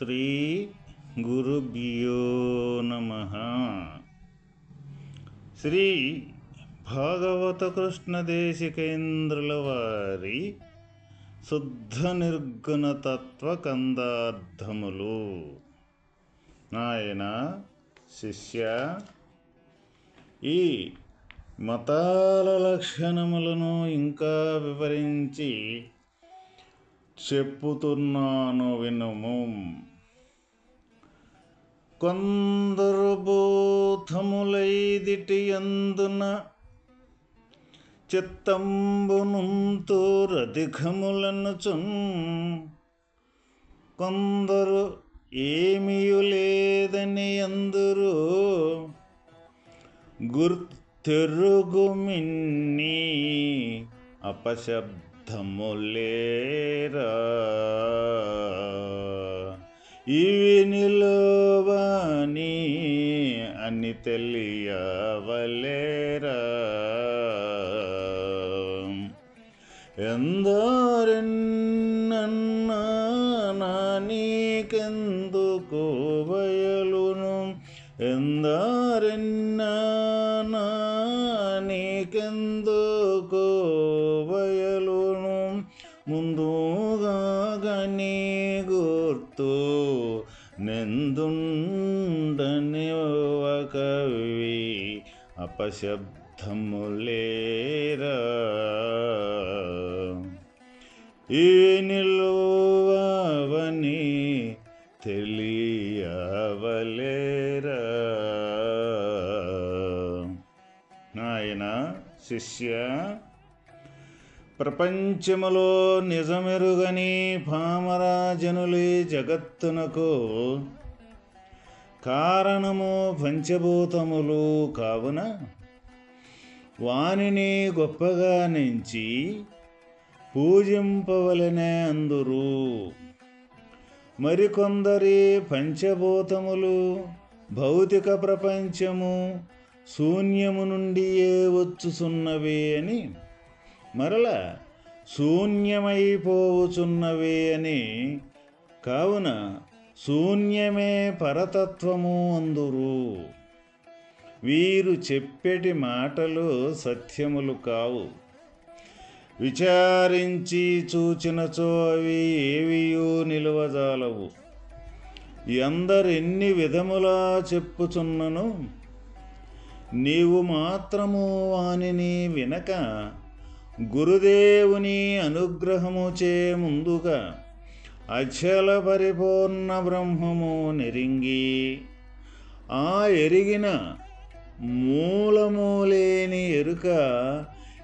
శ్రీ గురుభ్యో నమ. శ్రీ భాగవత కృష్ణ దేశికేంద్రుల వారి శుద్ధ నిర్గుణ తత్వ కందార్థములు. నాయన శిష్య ఈ మతాల లక్షణములను ఇంకా వివరించి చెప్పుతున్నాను వినుము. కొందరు బోధములైదిటి అందున చిత్తంబునుంతూ రధికములనుచున్ కొందరు ఏమియు లేదని అందరూ గుర్తెరుగుమిన్ని అపశబ్దములేరా? ఇవి నిలువని అని తెలియవలేరా ఎందరెన్నన్నా నా నీకెందుకు బయలును ఎందరెన్నా అపశబ్దములేరా ఈ నిలువని తెలియవలేరా. నాయన శిష్య ప్రపంచములో నిజమెరుగని పామరాజనులే జగత్తునకు కారణము పంచభూతములు కావున వానిని గొప్పగా నుంచి పూజింపవలనే అందురు. మరికొందరి పంచభూతములు భౌతిక ప్రపంచము శూన్యము నుండియే వచ్చుచున్నవి అని మరల శూన్యమైపోవుచున్నవే అని కావున శూన్యమే పరతత్వము అందురు. వీరు చెప్పేటి మాటలు సత్యములు కావు. విచారించి చూచినచో అవి ఏవియూ నిలువజాలవు. ఎందరెన్ని విధములా చెప్పుచున్నను? నీవు మాత్రము వానిని వినక గురుదేవుని అనుగ్రహము చే ముందుగా అచల పరిపూర్ణ బ్రహ్మము నెరింగి ఆ ఎరిగిన మూలము లేని ఎరుక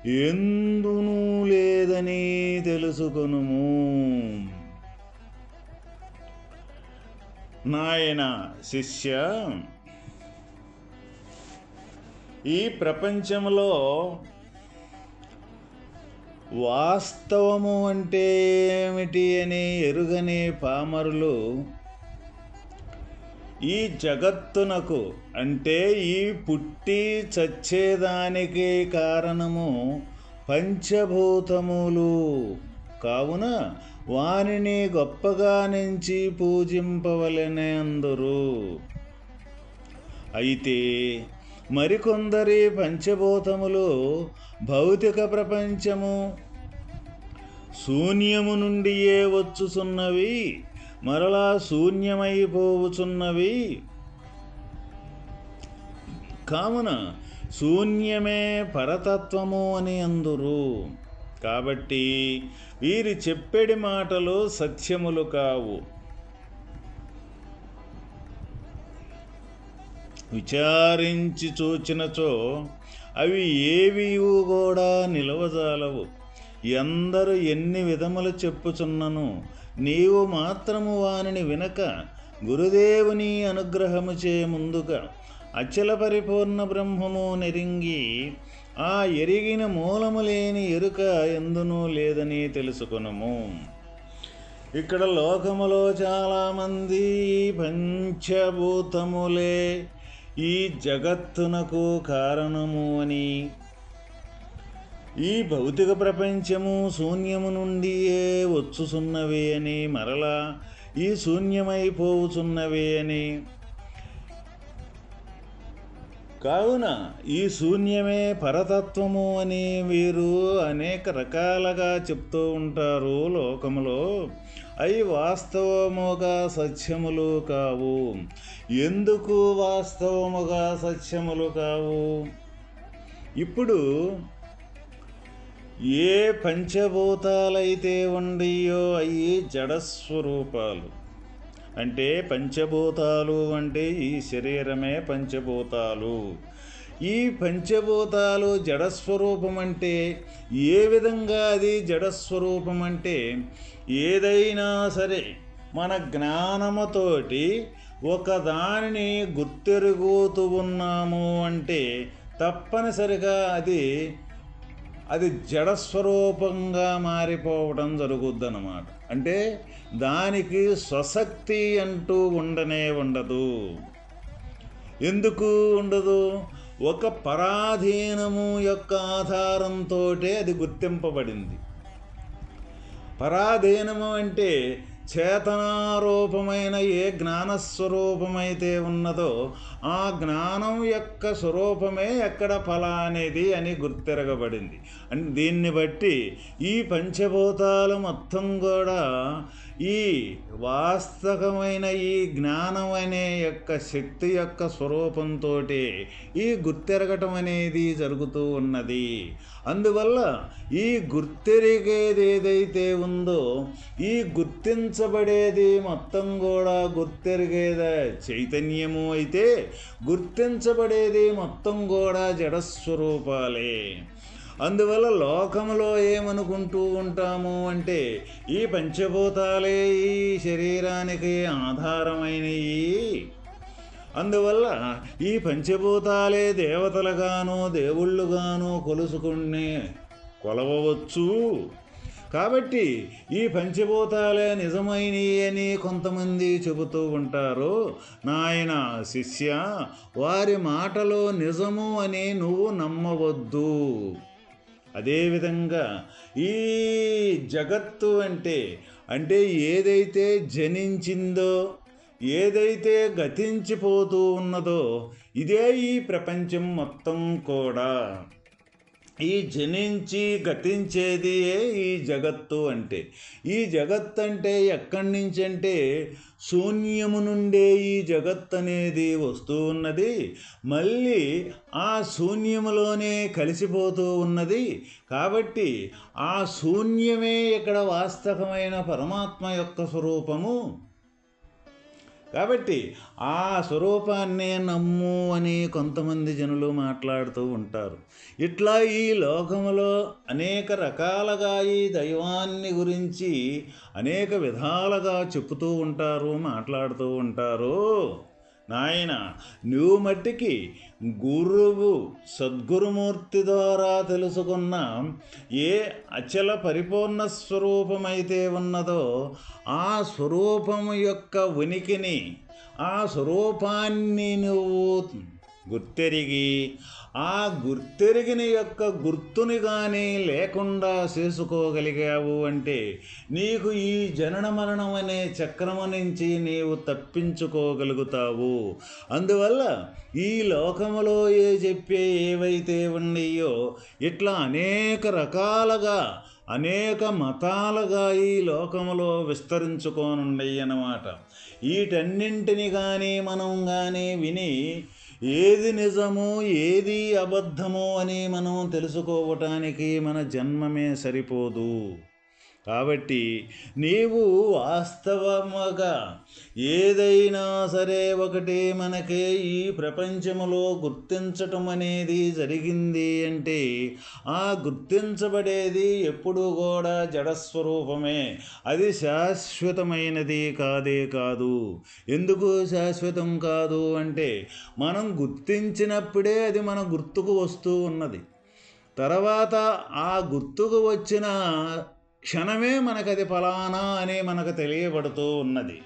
ఎందునూ లేదని తెలుసుకొనుము. నాయన శిష్య ఈ ప్రపంచంలో వాస్తవము అంటే ఏమిటి అని ఎరుగని పామరులు ఈ జగత్తునకు అంటే ఈ పుట్టి చచ్చేదానికి కారణము పంచభూతములు. కావున వానిని గొప్పగా నుంచి పూజింపవలనే అందరూ అయితే మరికొందరి పంచభూతములు భౌతిక ప్రపంచము. శూన్యము నుండియే వచ్చుసున్నవి మరలా శూన్యమైపోవుచున్నవి. కావున శూన్యమే పరతత్వము అని అందురు. కాబట్టి వీరి చెప్పేడి మాటలు సత్యములు కావు. విచారించి చూచినచో అవి ఏవి కూడా నిలవజాలవు. ఎందరు ఎన్ని విధములు చెప్పుచున్నను నీవు మాత్రము వానిని వినక గురుదేవుని అనుగ్రహము చే ముందుగా అచల పరిపూర్ణ బ్రహ్మము నెరింగి ఆ ఎరిగిన మూలము లేని ఎరుక ఎందునూ లేదని తెలుసుకునము. ఇక్కడ లోకములో చాలామంది పంచభూతములే ఈ జగత్తునకు కారణము అని ఈ భౌతిక ప్రపంచము శూన్యము నుండియే వచ్చుచున్నవి అని మరలా ఈ శూన్యమైపోవుచున్నవి అని. కావున ఈ శూన్యమే పరతత్వము అని వీరు అనేక రకాలుగా చెప్తూ ఉంటారు లోకములో. అవి వాస్తవముగా సత్యములు కావు. ఎందుకు వాస్తవముగా సత్యములు కావు? ఇప్పుడు ఏ పంచభూతాలైతే ఉండియో అవి జడస్వరూపాలు. అంటే పంచభూతాలు అంటే ఈ శరీరమే పంచభూతాలు. ఈ పంచభూతాలు జడస్వరూపం అంటే ఏ విధంగా అది జడస్వరూపం అంటే ఏదైనా సరే మన జ్ఞానముతోటి ఒకదానిని గుర్తెరుగుతూ ఉన్నాము అంటే తప్పనిసరిగా అది అది జడస్వరూపంగా మారిపోవడం జరుగుద్దన్నమాట. అంటే దానికి స్వశక్తి అంటూ ఉండనే ఉండదు. ఎందుకు ఉండదు? ఒక పరాధీనము యొక్క ఆధారంతో అది గుర్తింపబడింది. పరాధీనము అంటే చేతనారూపమైన ఏ జ్ఞానస్వరూపమైతే ఉన్నదో ఆ జ్ఞానం యొక్క స్వరూపమే ఎక్కడ ఫల అనేది అని గుర్తిరగబడింది. అంటే దీన్ని బట్టి ఈ పంచభూతాలు మొత్తం కూడా ఈ వాస్తవమైన ఈ జ్ఞానం అనే యొక్క శక్తి యొక్క స్వరూపంతో ఈ గుర్తెరగటం అనేది జరుగుతూ ఉన్నది. అందువల్ల ఈ గుర్తెరిగేది ఏదైతే ఉందో ఈ గుర్తించబడేది మొత్తం కూడా గుర్తెరిగేదే చైతన్యము అయితే గుర్తించబడేది మొత్తం కూడా జడస్వరూపాలే. అందువల్ల లోకంలో ఏమనుకుంటూ ఉంటాము అంటే ఈ పంచభూతాలే ఈ శరీరానికి ఆధారమైనవి అందువల్ల ఈ పంచభూతాలే దేవతలుగాను దేవుళ్ళుగాను కొలుసుకుని కొలవవచ్చు. కాబట్టి ఈ పంచభూతాలే నిజమైనవి అని కొంతమంది చెబుతూ ఉంటారు. నాయన శిష్య వారి మాటలో నిజము అని నువ్వు నమ్మవద్దు. అదేవిధంగా ఈ జగత్తు అంటే అంటే ఏదైతే జనించిందో ఏదైతే గతించిపోతూ ఉన్నదో ఇదే ఈ ప్రపంచం మొత్తం కూడా. ఈ జనించి గతించేది ఈ జగత్తు అంటే? ఈ జగత్ అంటే ఎక్కడి నుంచి అంటే శూన్యము నుండే ఈ జగత్ అనేది వస్తూ ఉన్నది. మళ్ళీ ఆ శూన్యములోనే కలిసిపోతూ ఉన్నది. కాబట్టి ఆ శూన్యమే ఇక్కడ వాస్తవమైన పరమాత్మ యొక్క స్వరూపము. కాబట్టి ఆ స్వరూపాన్నే నమ్ము అని కొంతమంది జనులు మాట్లాడుతూ ఉంటారు. ఇట్లా ఈ లోకములో అనేక రకాలుగా ఈ దైవాన్ని గురించి అనేక విధాలుగా చెప్తూ ఉంటారు మాట్లాడుతూ ఉంటారు. నాయన నువ్వు మట్టికి గురువు సద్గురుమూర్తి ద్వారా తెలుసుకున్న ఏ అచల పరిపూర్ణ స్వరూపమైతే ఉన్నదో ఆ స్వరూపము యొక్క ఉనికిని ఆ స్వరూపాన్ని నువ్వు గుర్తెరిగి ఆ గుర్తెరిగిన యొక్క గుర్తుని కానీ లేకుండా చేసుకోగలిగావు అంటే నీకు ఈ జనన మరణం అనే చక్రము నుంచి నీవు తప్పించుకోగలుగుతావు. అందువల్ల ఈ లోకములో ఏ చెప్పే ఏవైతే ఉన్నాయో ఇట్లా అనేక రకాలుగా అనేక మతాలుగా ఈ లోకములో విస్తరించుకోనున్నాయి అన్నమాట. వీటన్నింటిని కానీ మనం కానీ విని ఏది నిజమో ఏది అబద్ధమో అని మనం తెలుసుకోవటానికి మన జన్మమే సరిపోదు. కాబట్టి నీవు వాస్తవముగా ఏదైనా సరే ఒకటి మనకి ఈ ప్రపంచములో గుర్తించటం అనేది జరిగింది అంటే ఆ గుర్తించబడేది ఎప్పుడు కూడా జడస్వరూపమే. అది శాశ్వతమైనది కాదే కాదు. ఎందుకు శాశ్వతం కాదు అంటే మనం గుర్తించినప్పుడే అది మన గుర్తుకు వస్తూ ఉన్నది. తర్వాత ఆ గుర్తుకు వచ్చిన క్షణమే మనకది ఫలానా అని మనకు తెలియబడుతూ ఉన్నది.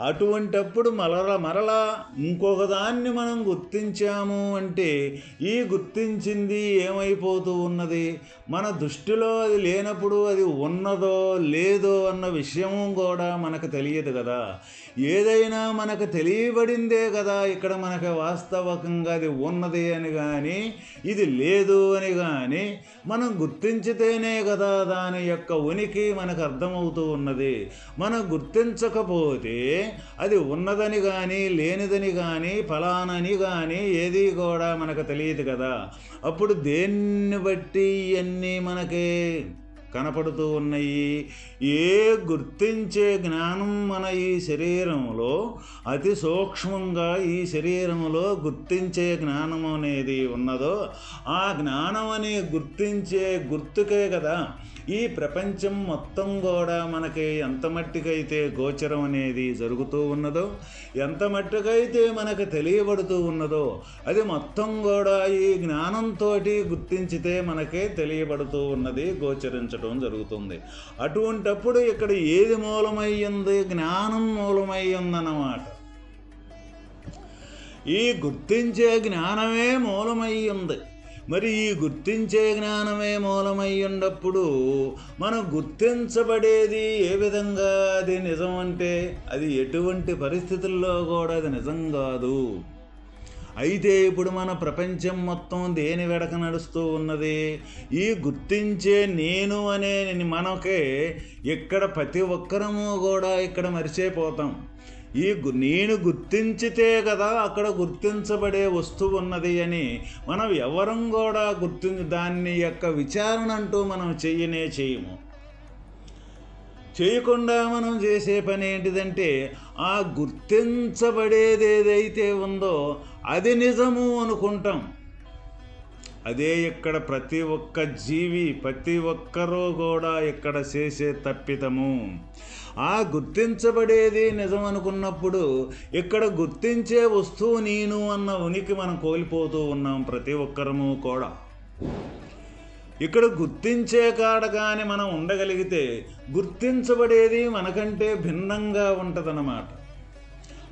అటువంటప్పుడు మరల మరలా ఇంకొకదాన్ని మనం గుర్తించాము అంటే ఈ గుర్తించింది ఏమైపోతూ ఉన్నది? మన దృష్టిలో అది లేనప్పుడు అది ఉన్నదో లేదో అన్న విషయము కూడా మనకు తెలియదు కదా. ఏదైనా మనకు తెలియబడిందే కదా ఇక్కడ మనకు వాస్తవకంగా అది ఉన్నది అని కానీ ఇది లేదు అని కానీ మనం గుర్తించితేనే కదా దాని యొక్క ఉనికి మనకు అర్థమవుతూ ఉన్నది. మనం గుర్తించకపోతే అది ఉన్నదని కానీ లేనిదని కానీ ఫలానని కానీ ఏది కూడా మనకు తెలియదు కదా. అప్పుడు దేన్ని బట్టి ఇవన్నీ మనకి కనపడుతూ ఉన్నాయి? ఏ గుర్తించే జ్ఞానం మన ఈ శరీరంలో అతి సూక్ష్మంగా ఈ శరీరంలో గుర్తించే జ్ఞానం అనేది ఉన్నదో ఆ జ్ఞానం అని గుర్తించే గుర్తుకే కదా. ఈ ప్రపంచం మొత్తం కూడా మనకి ఎంత మట్టుకైతే గోచరం అనేది జరుగుతూ ఉన్నదో ఎంత మట్టుకైతే మనకు తెలియబడుతూ ఉన్నదో అది మొత్తం కూడా ఈ జ్ఞానంతో గుర్తించితే మనకే తెలియబడుతూ ఉన్నది గోచరించడం జరుగుతుంది. అటువంటప్పుడు ఇక్కడ ఏది మూలమయ్యింది? జ్ఞానం మూలమయ్యిందన్నమాట. ఈ గుర్తించే జ్ఞానమే మూలమయ్యింది. మరి ఈ గుర్తించే జ్ఞానమే మూలమై ఉన్నప్పుడు మనం గుర్తించబడేది ఏ విధంగా? అది నిజం అంటే అది ఎటువంటి పరిస్థితుల్లో కూడా అది నిజం కాదు. అయితే ఇప్పుడు మన ప్రపంచం మొత్తం దేని వెడక నడుస్తూ ఉన్నది? ఈ గుర్తించే నేను అనే మనకే ఇక్కడ ప్రతి ఒక్కరము కూడా ఇక్కడ మరిచిపోతాం. ఈ నేను గుర్తించితే కదా అక్కడ గుర్తించబడే వస్తువు ఉన్నది అని. మనం ఎవరం కూడా గుర్తి దాన్ని యొక్క విచారణ అంటూ మనం చెయ్యనే చేయము చేయకుండా మనం చేసే పని ఏంటిదంటే ఆ గుర్తించబడేది ఏదైతే ఉందో అది నిజము అనుకుంటాం. అదే ఇక్కడ ప్రతి ఒక్క జీవి ప్రతి ఒక్కరూ కూడా ఇక్కడ చేసే తప్పితము. ఆ గుర్తించబడేది నిజం అనుకున్నప్పుడు ఇక్కడ గుర్తించే వస్తువు నేను అన్న ఉనికి మనం కోల్పోతూ ఉన్నాం ప్రతి ఒక్కరము కూడా. ఇక్కడ గుర్తించే కాడ కానీ మనం ఉండగలిగితే గుర్తించబడేది మనకంటే భిన్నంగా ఉంటుందన్నమాట.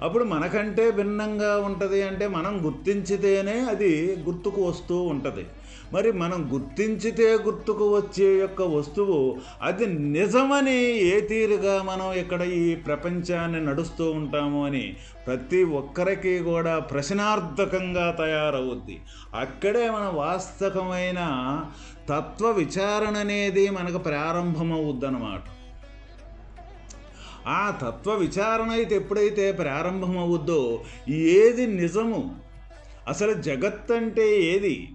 అప్పుడు మనకంటే భిన్నంగా ఉంటుంది అంటే మనం గుర్తించితేనే అది గుర్తుకు వస్తూ ఉంటుంది. మరి మనం గుర్తించితే గుర్తుకు వచ్చే యొక్క వస్తువు అది నిజమని ఏ తీరుగా మనం ఇక్కడ ఈ ప్రపంచాన్ని నడుస్తూ ఉంటాము అని ప్రతి ఒక్కరికి కూడా ప్రశ్నార్థకంగా తయారవుద్ది. అక్కడే మన వాస్తవమైన తత్వ విచారణ అనేది మనకు ప్రారంభమవుద్దన్నమాట. ఆ తత్వ విచారణ అయితే ఎప్పుడైతే ప్రారంభమవుద్దో ఏది నిజము? అసలు జగత్ అంటే ఏది?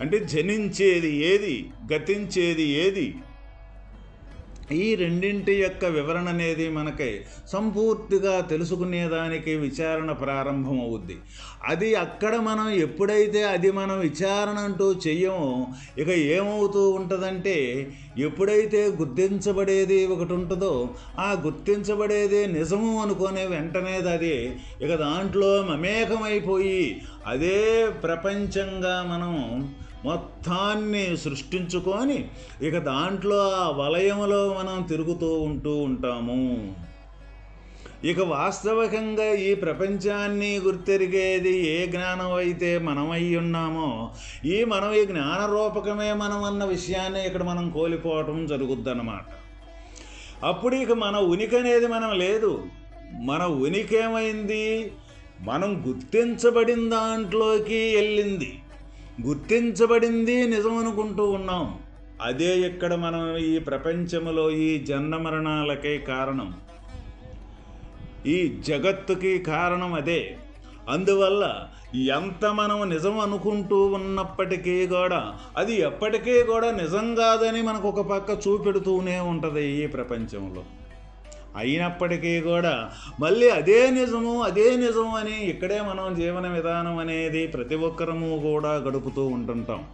అంటే జనించేది ఏది? గతించేది ఏది? ఈ రెండింటి యొక్క వివరణ అనేది మనకి సంపూర్తిగా తెలుసుకునేదానికి విచారణ ప్రారంభమవుద్ది. అది అక్కడ మనం ఎప్పుడైతే అది మనం విచారణ అంటూ చెయ్యమో ఇక ఏమవుతూ ఉంటుందంటే ఎప్పుడైతే గుర్తించబడేది ఒకటి ఉంటుందో ఆ గుర్తించబడేది నిజము అనుకునే వెంటనే అది ఇక దాంట్లో మమేకమైపోయి అదే ప్రపంచంగా మనం మొత్తాన్ని సృష్టించుకొని ఇక దాంట్లో ఆ వలయంలో మనం తిరుగుతూ ఉంటూ ఉంటాము. ఇక వాస్తవికంగా ఈ ప్రపంచాన్ని గుర్తెరిగేది ఏ జ్ఞానం అయితే మనమై ఉన్నామో ఈ మనం ఈ జ్ఞాన రూపకమే మనం అన్న విషయాన్ని ఇక్కడ మనం కోల్పోవటం జరుగుద్దన్నమాట. అప్పుడు ఇక మన ఉనికి అనేది మనం లేదు. మన ఉనికి ఏమైంది మనం గుర్తించబడిన దాంట్లోకి వెళ్ళింది. గుర్తించబడింది నిజం అనుకుంటూ ఉన్నాం. అదే ఇక్కడ మనం ఈ ప్రపంచంలో ఈ జన్మ మరణాలకే కారణం. ఈ జగత్తుకి కారణం అదే. అందువల్ల ఎంత మనం నిజం అనుకుంటూ ఉన్నప్పటికీ కూడా అది ఎప్పటికీ కూడా నిజం కాదని మనకు ఒక పక్క చూపెడుతూనే ఉంటుంది ఈ ప్రపంచంలో. అయినప్పటికీ కూడా మళ్ళీ అదే నిజము అదే నిజం అని ఇక్కడే మనం జీవన విధానం అనేది ప్రతి ఒక్కరము కూడా గడుపుతూ ఉంటుంటాం.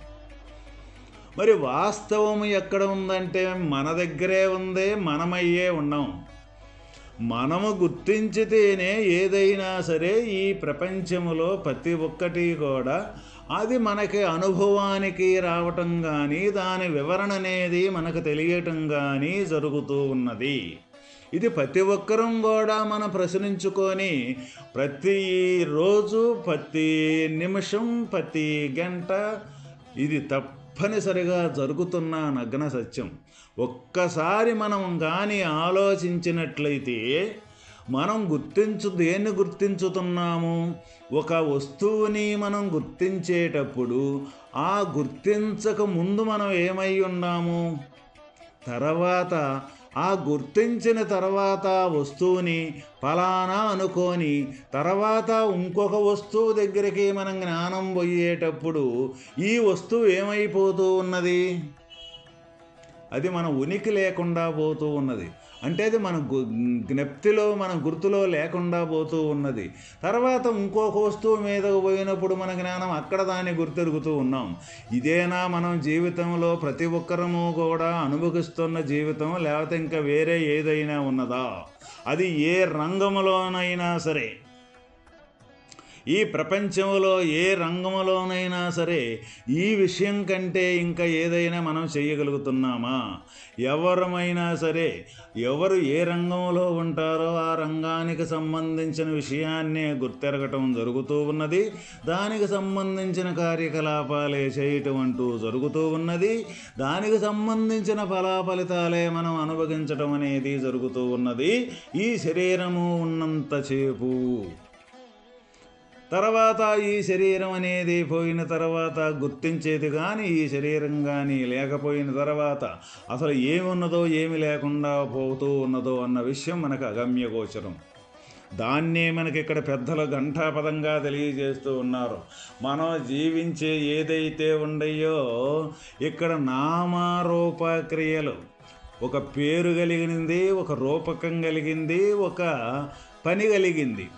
మరి వాస్తవం ఎక్కడ ఉందంటే మన దగ్గరే ఉంది మనమయ్యే ఉన్నాం. మనము గుర్తించితేనే ఏదైనా సరే ఈ ప్రపంచములో ప్రతి ఒక్కటి కూడా అది మనకి అనుభవానికి రావటం కానీ దాని వివరణ అనేది మనకు తెలియటం కానీ జరుగుతూ ఉన్నది. ఇది ప్రతి ఒక్కరం కూడా మనం ప్రశ్నించుకొని ప్రతి రోజు ప్రతి నిమిషం ప్రతి గంట ఇది తప్పనిసరిగా జరుగుతున్న నగ్న సత్యం. ఒక్కసారి మనం కానీ ఆలోచించినట్లయితే మనం గుర్తించు దేన్ని గుర్తించుతున్నాము? ఒక వస్తువుని మనం గుర్తించేటప్పుడు ఆ గుర్తించక ముందు మనం ఏమై ఉన్నాము తర్వాత ఆ గుర్తించిన తర్వాత వస్తువుని ఫలానా అనుకొని తర్వాత ఇంకొక వస్తువు దగ్గరికి మనం జ్ఞానం పోయేటప్పుడు ఈ వస్తువు ఏమైపోతూ ఉన్నది? అది మన ఉనికి లేకుండా పోతూ ఉన్నది. అంటే అది మన గు జ్ఞప్తిలో మన గుర్తులో లేకుండా పోతూ ఉన్నది. తర్వాత ఇంకొక వస్తువు మీదకు పోయినప్పుడు మన జ్ఞానం అక్కడ దాన్ని గుర్తెరుగుతూ ఉన్నాం. ఇదేనా మనం జీవితంలో ప్రతి ఒక్కరము కూడా అనుభవిస్తున్న జీవితం లేకపోతే ఇంకా వేరే ఏదైనా ఉన్నదా? అది ఏ రంగంలోనైనా సరే. ఈ ప్రపంచంలో ఏ రంగంలోనైనా సరే ఈ విషయం కంటే ఇంకా ఏదైనా మనం చేయగలుగుతున్నామా? ఎవరమైనా సరే ఎవరు ఏ రంగంలో ఉంటారో ఆ రంగానికి సంబంధించిన విషయాన్నే గుర్తెరగటం జరుగుతూ ఉన్నది. దానికి సంబంధించిన కార్యకలాపాలే చేయటం అంటూ జరుగుతూ ఉన్నది. దానికి సంబంధించిన ఫలాఫలితాలే మనం అనుభవించటం అనేది జరుగుతూ ఉన్నది. ఈ శరీరము ఉన్నంతసేపు తర్వాత ఈ శరీరం అనేది పోయిన తర్వాత గుర్తించేది కానీ ఈ శరీరం కానీ లేకపోయిన తర్వాత అసలు ఏమున్నదో ఏమి లేకుండా పోతూ ఉన్నదో అన్న విషయం మనకు అగమ్య గోచరం. దాన్నే మనకి ఇక్కడ పెద్దలు ఘంటాపదంగా తెలియజేస్తూ ఉన్నారు. మనం జీవించే ఏదైతే ఉండయో ఇక్కడ నామారూపక్రియలు. ఒక పేరు కలిగింది ఒక రూపకం కలిగింది ఒక పని కలిగింది.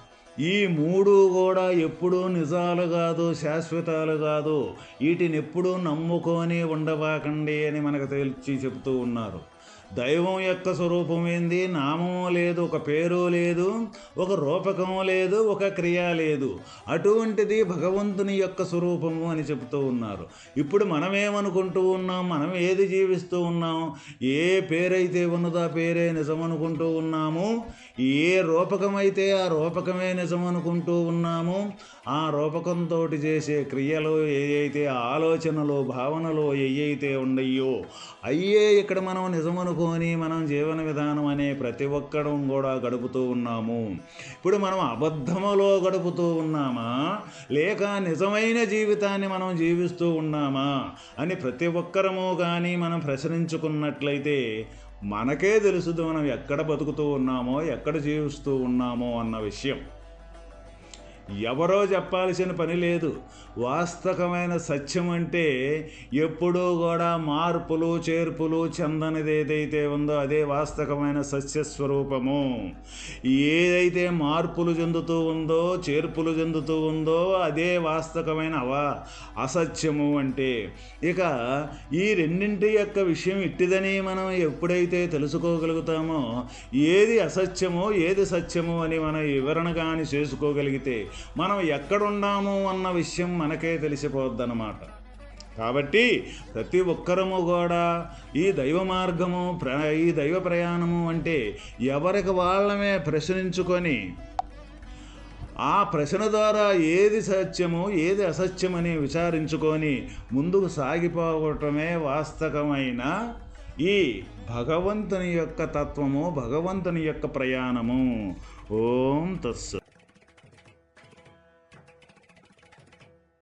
ఈ మూడు కూడా ఎప్పుడూ నిజాలు కాదు శాశ్వతాలు కాదు. వీటిని ఎప్పుడూ నమ్ముకొని ఉండబాకండి అని మనకు తెలిసి చెబుతూ ఉన్నారు. దైవం యొక్క స్వరూపం ఏంది నామము లేదు ఒక పేరు లేదు ఒక రూపకము లేదు ఒక క్రియ లేదు. అటువంటిది భగవంతుని యొక్క స్వరూపము అని చెబుతూ ఉన్నారు. ఇప్పుడు మనమేమనుకుంటూ ఉన్నాం? మనం ఏది జీవిస్తూ ఉన్నాం? ఏ పేరైతే ఉన్నదో ఆ పేరే నిజం అనుకుంటూ ఉన్నాము? ఏ రూపకమైతే ఆ రూపకమే నిజం అనుకుంటూ ఉన్నాము? ఆ రూపకంతో చేసే క్రియలు ఏవైతే ఆలోచనలు భావనలు ఏవైతే ఉండయో అయ్యే ఇక్కడ మనం నిజమనుకొని మనం జీవన విధానం అనే ప్రతి ఒక్కడం కూడా గడుపుతూ ఉన్నాము. ఇప్పుడు మనం అబద్ధములో గడుపుతూ ఉన్నామా? లేక నిజమైన జీవితాన్ని మనం జీవిస్తూ ఉన్నామా? అని ప్రతి ఒక్కరము కానీ మనం ప్రశ్నించుకున్నట్లయితే మనకే తెలుసుదు మనం ఎక్కడ బతుకుతూ ఉన్నామో ఎక్కడ జీవిస్తూ ఉన్నామో అన్న విషయం. ఎవరో చెప్పాల్సిన పని లేదు. వాస్తవమైన సత్యం అంటే ఎప్పుడూ కూడా మార్పులు చేర్పులు చెందనిది ఏదైతే ఉందో అదే వాస్తవమైన సత్యస్వరూపము ఏదైతే మార్పులు చెందుతూ ఉందో చేర్పులు చెందుతూ ఉందో అదే వాస్తవమైన అవా అసత్యము అంటే. ఇక ఈ రెండింటి యొక్క విషయం ఇట్టిదని మనం ఎప్పుడైతే తెలుసుకోగలుగుతామో ఏది అసత్యమో ఏది సత్యమో అని మనం వివరణ కానీ చేసుకోగలిగితే మనం ఎక్కడున్నాము అన్న విషయం మనకే తెలిసిపోద్దన్నమాట. కాబట్టి ప్రతి ఒక్కరము కూడా ఈ దైవ మార్గము ప్ర ఈ దైవ ప్రయాణము అంటే ఎవరికి వాళ్ళమే ప్రశ్నించుకొని ఆ ప్రశ్న ద్వారా ఏది సత్యము ఏది అసత్యమని విచారించుకొని ముందుకు సాగిపోవటమే వాస్తవమైన ఈ భగవంతుని యొక్క తత్వము భగవంతుని యొక్క ప్రయాణము. ఓం తస్సు.